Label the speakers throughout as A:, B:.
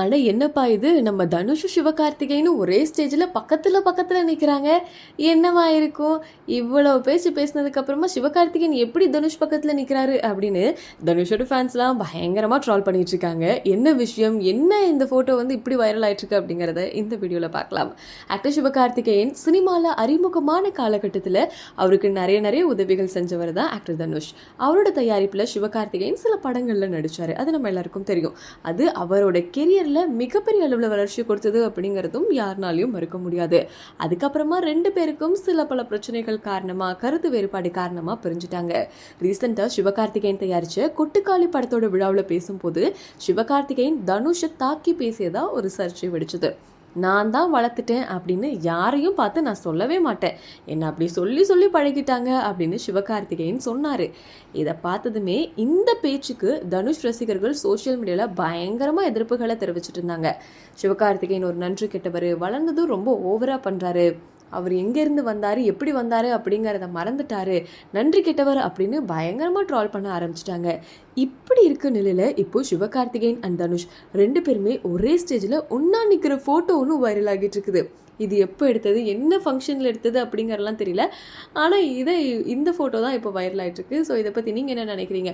A: ஆனா என்னப்பா இது? நம்ம தனுஷ் சிவகார்த்திகேயனும் ஒரே ஸ்டேஜ்ல பக்கத்துல பக்கத்துல நிக்கிறாங்க. என்னவா இருக்கும்? இவ்வளவு பேச்சு பேசினதுக்கு அப்புறமா சிவகார்த்திகேயன் எப்படி தனுஷ் பக்கத்துல நிக்கிறாரு அப்படின்னு தனுஷோட ஃபேன்ஸ்லாம் பயங்கரமா ட்ரால் பண்ணிட்டு இருக்காங்க. என்ன விஷயம்? என்ன இந்த போட்டோ வந்து இப்படி வைரல் ஆயிட்டு இருக்கு அப்படிங்கறத இந்த வீடியோல பார்க்கலாம். ஆக்டர் சிவகார்த்திகேயன் சினிமால அறிமுகமான காலகட்டத்துல அவருக்கு நிறைய நிறைய உதவிகள் செஞ்சவர் தான் ஆக்டர் தனுஷ். அவரோட தயாரிப்புல சிவகார்த்திகேயன் சில படங்கள்ல நடிச்சாரு. அது நம்ம எல்லாருக்கும் தெரியும். அது அவரோட கெரியர் கரியரில் மிகப்பெரிய அளவில் வளர்ச்சி கொடுத்தது அப்படிங்கிறதும் யாருனாலையும் மறுக்க முடியாது. அதுக்கப்புறமா ரெண்டு பேருக்கும் சில பல பிரச்சனைகள் காரணமாக கருத்து வேறுபாடு காரணமாக பிரிஞ்சுட்டாங்க. ரீசெண்டாக சிவகார்த்திகேயன் தயாரித்த கொட்டுக்காளி படத்தோட விழாவில் பேசும்போது சிவகார்த்திகேயன் தனுஷை தாக்கி பேசியதாக ஒரு சர்ச்சை வெடிச்சது. நான் தான் வளர்த்துட்டேன் அப்படின்னு யாரையும் பார்த்து நான் சொல்லவே மாட்டேன். என்னை அப்படி சொல்லி சொல்லி பழகிட்டாங்க அப்படின்னு சிவகார்த்திகேயன் சொன்னார். இதை பார்த்ததுமே இந்த பேச்சுக்கு தனுஷ் ரசிகர்கள் சோஷியல் மீடியாவில் பயங்கரமாக எதிர்ப்புகளை தெரிவிச்சிட்டு இருந்தாங்க. சிவகார்த்திகேயன் ஒரு நன்றி கெட்டவர் வளர்ந்ததும் ரொம்ப ஓவராக பண்ணுறாரு அவர் எங்கேருந்து வந்தார் எப்படி வந்தார் அப்படிங்கிறத மறந்துட்டாரு. நன்றி கெட்டவர் அப்படின்னு பயங்கரமாக ட்ரால் பண்ண ஆரம்பிச்சிட்டாங்க. இப்படி இருக்க நிலையில் இப்போ சிவகார்த்திகேயன் அண்ட் தனுஷ் ரெண்டு பேருமே ஒரே ஸ்டேஜில் ஒன்றா நிற்கிற ஃபோட்டோ ஒன்று வைரல் ஆகிட்டு இருக்குது. இது எப்போ எடுத்தது என்ன ஃபங்க்ஷனில் எடுத்தது அப்படிங்கிறலாம் தெரியல. ஆனால் இதை இந்த ஃபோட்டோ தான் இப்போ வைரல் ஆகிட்டுருக்கு ஸோ இதை பற்றி நீங்கள் என்ன நினைக்கிறீங்க?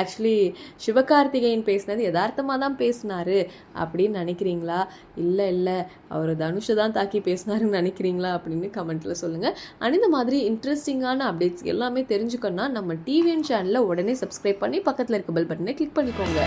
A: ஆக்சுவலி சிவகார்த்திகேயன் பேசினது யதார்த்தமாக தான் பேசினாரு அப்படின்னு நினைக்கிறீங்களா? இல்லை இல்லை அவர் தனுஷை தான் தாக்கி பேசினாருன்னு நினைக்கிறீங்களா அப்படின்னு கமெண்ட்டில் சொல்லுங்கள் அண்ட் இந்த மாதிரி இன்ட்ரெஸ்டிங்கான அப்டேட்ஸ் எல்லாமே தெரிஞ்சுக்கணும்னா நம்ம டிவிஎன் சேனலில் உடனே சப்ஸ்கிரைப் பண்ணி பக்கத்தில் இருக்க பெல் பட்டனை கிளிக் பண்ணிக்கோங்க.